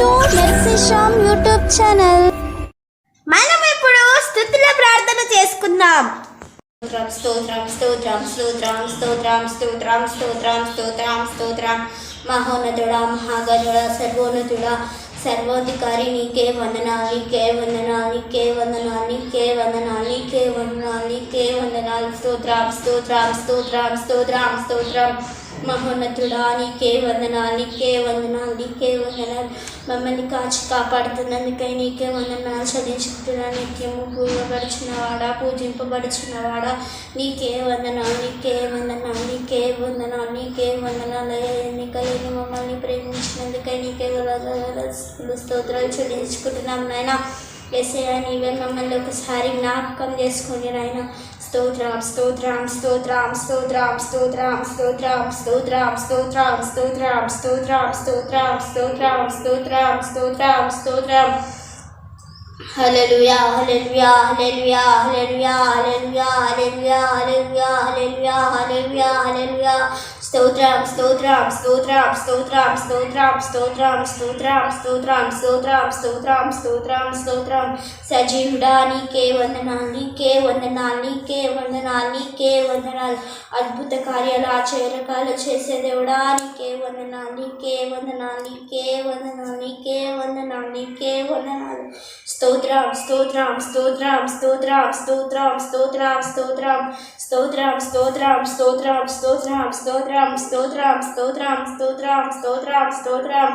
To YouTube channel మనం ఇప్పుడు స్థుతుల ప్రార్థన చేసుకుందాం స్తోత్రం స్తోత్రం స్తోత్రం స్తోత్రం స్తోత్రం స్తోత్రం స్తోత్రం స్తోత్రం మహోన్నతుడా మహాగణుడా సర్వోన్నతుడా సర్వాధికారి నీకే వందనాలు నీకే వందనాలు నీకే వందనాలు నీకే వందనాలు నీకే వందనాలు నీకే వందనాలు స్తోత్రం స్తోత్రం స్తోత్రం స్తోత్రం స్తోత్రం మహోన్నతుడా నీకే వందనాలు నీకే వందనాలు నీకే వందనాలు. మమ్మల్ని కాచి కాపాడుతున్నందుకై నీకే వందనాలు చదివించుకుంటున్నా నిత్యము పూజపడుచున్నవాడా పూజింపబడుచున్నవాడా. నీకే వందనాలు నీకే వందనాలు నీకే వందనాలు నీకే వందనాలు. ఎన్నికలేని మమ్మల్ని ప్రేమించినందుకై నీకే స్తోత్రాలు చెల్లించుకుంటున్నాం నాయన. ఎస్ఐ నీవే మమ్మల్ని ఒకసారి జ్ఞాపకం చేసుకుని నాయన స్తోత్రం స్తోత్రం స్తోత్రం స్తోత్రం స్తోత్రం స్తోత్రం స్తోత్రం స్తోత్రం స్తోత్రం స్తోత్రం స్తోత్రం స్తోత్రం స్తోత్రం స్తోత్రం స్తోత్రం హల్లెలూయా హల్లెలూయా హల్లెలూయా హల్లెలూయా హల్లెలూయా హల్లెలూయా హల్లెలూయా హల్లెలూయా హల్లెలూయా హల్లెలూయా స్తోత్రం స్తోత్రం స్తోత్రం స్తోత్రం స్తోత్రం స్తోత్రం స్తోత్రం స్తోత్రం స్తోత్రం స్తోత్రం స్తోత్రం స్తోత్రం సజీవుడా నీకే వందనాలు నీకే వందనాలు నీకే వందనాలు నీకే వందనాలు అద్భుత కార్యాలు ఆశ్చర్యకాలు చేసే దేవుడా నీకే వందనాలు నీకే వందనాలు నీకే వందనాలు నీకే వందనాలు నీకే వందనాలు స్తోత్రం స్తోత్రం స్తోత్రం స్తోత్రం స్తోత్రం స్తోత్రం స్తోత్రం స్తోత్రం స్తోత్రం స్తోత్రం స్తోత్రం స్తోత్రం స్తోత్రం స్తోత్రం స్తోత్రం స్తోత్రం స్తోత్రం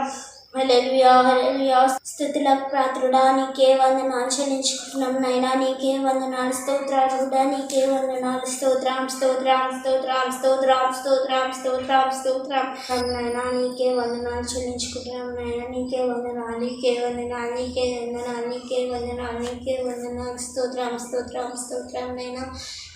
హల్లెలూయా హల్లెలూయా స్థుతుల ప్రాతుడా నీకే వందనాలు చెల్లించుకుంటున్నాం నైనా నీకే వందనాలు స్తోత్రాలుడా నీకే వందనాలు స్తోత్రం స్తోత్రం స్తోత్రం స్తోత్రం స్తోత్రం స్తోత్రం స్తోత్రం నైనా నీకే వందనాలు చెల్లించుకుంటున్నాం నైనా నీకే వందనాలు నీకే వందనాలు నీకే వందనాలు నీకే వందనాలు నీకే వందనాలు స్తోత్రం స్తోత్రం స్తోత్రం నైనా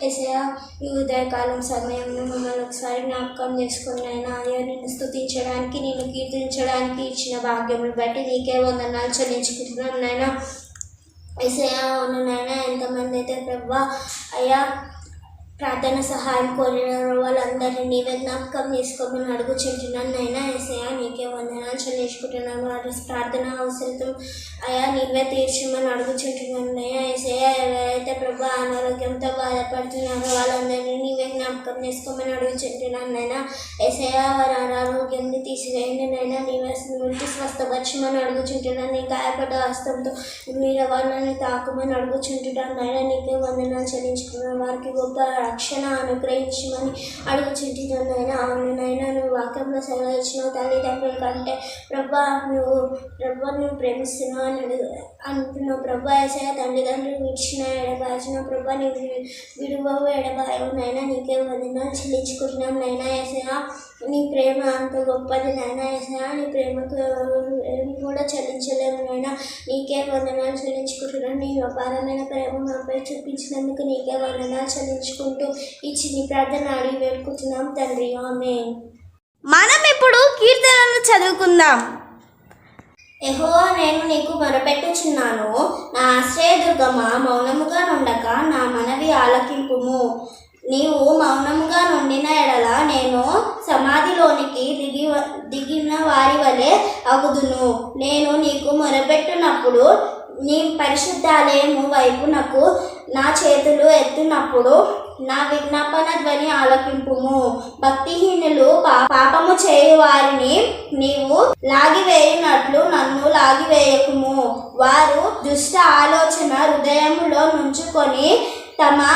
ఎసయా ఈ ఉదయకాలం సమయంలో మమ్మల్ని ఒకసారి జ్ఞాపకం చేసుకుని అయినా అయ్యా నిన్ను స్తుతించడానికి నిన్ను కీర్తించడానికి ఇచ్చిన భాగ్యములు బట్టి నీకే వందనాలు చెల్లించుకుంటున్నాం నాయన. ఇసయా అవును నాయన ఎంతమంది అయితే ప్రభా అయ్యా ప్రార్థన సహాయం కోరిన వాళ్ళందరినీ నీవే జ్ఞాపకం చేసుకోమని అడుగుచుంటున్నాను నైనా ఎసయా నీకే వందనాలు చెల్లించుకుంటున్నాను వారి ప్రార్థన అవసరం అయ్యా నీవే తీర్చమని అడుగుచుంటున్నాను ప్రభా అనారోగ్యంతో బాధపడుతున్నారు వాళ్ళందరినీ నీవే జ్ఞాపకం చేసుకోమని అడుగుచుంటున్నాను నైనా ఎసయా వారి అనారోగ్యాన్ని తీసివేయండి నైనా నీవే నుండి స్వస్థపరచమని అడుగుచుంటున్నాను నీ గాయపడ్డ హస్తంతో మీరు వాళ్ళని తాకమని అడుగుచుంటున్నాను నైనా నీకే వందనాలు చెల్లించుకున్న వారికి గొప్ప రక్షణ అనుగ్రహించమని అడుగుచుంటున్నాను నాయన. అవును నాయన నువ్వు వాక్యంలో సెలవు ఇచ్చిన తల్లిదండ్రుల కంటే ప్రభా నువ్వు ప్రభా నువ్వు ప్రేమిస్తున్నావు అని అడుగు అంటున్నావు ప్రభా ఏసయ తల్లిదండ్రులు విడిచిన రాసిన ప్రభా నువ్వు విడువవు ఎడబాయవు నైనా నీకే వందనాలు చెల్లించుకుంటున్నాం నైనా ఏసయా నీ ప్రేమ అంత గొప్పది నైనా ఏసయా నీ ప్రేమకు కూడా చెల్లించలేము నైనా నీకే వందనాలు చెల్లించుకుంటున్నాను నీ అపారమైన ప్రేమ మాపై చూపించినందుకు నీకే వందనాలు చెల్లించుకుంటూ ఈ చిన్ని ప్రార్థన అడిగి వేడుకుంటున్నాం తండ్రి. ఆమె మనం ఇప్పుడు కీర్తనలు చదువుకుందాం. ఎహో నేను నీకు మొరపెట్టుచున్నాను. నా ఆశ్రయదుర్గమ మౌనముగా నుండక నా మనవి ఆలకింపుము. నీవు మౌనముగా నుండిన ఎడల నేను సమాధిలోనికి దిగి దిగిన వారి వలె అగుదును. నేను నీకు మొరపెట్టునప్పుడు నీ పరిశుద్ధాలయము వైపునకు నా చేతులు ఎత్తునప్పుడు నా విజ్ఞాపన ధ్వని ఆలకింపుము భక్తిహీనులు పా- పాపము చేయు వారిని నీవు లాగివేయునట్లు నన్ను లాగివేయకుము. వారు దుష్ట ఆలోచన హృదయములో నుంచుకొని తమ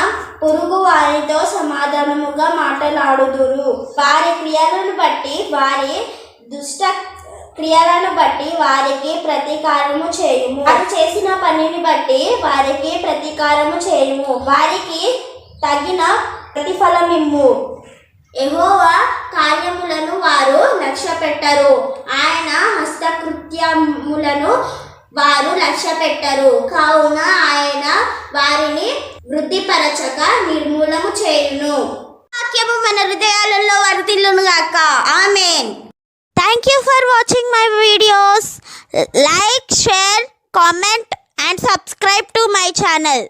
పురుగు వారితో సమాధానముగా మాట్లాడుదురు. వారి క్రియలను బట్టి వారి దుష్ట క్రియలను బట్టి వారికి ప్రతీకారము చేయుము. వారు చేసిన పనిని బట్టి వారికి ప్రతీకారము చేయుము. వారికి తగిన ప్రతిఫలమిమ్ము. ఎహోవా కార్యములను వారు లక్ష్య పెట్టరు ఆయన హస్తకృత్యములను వారు లక్ష్య పెట్టరు కావున ఆయన వారిని వృద్ధిపరచక నిర్మూలము చేయును. వాక్యము మన హృదయాలలో వర్తిల్లును గాక. Amen. Thank you for watching my videos like share comment and subscribe to my channel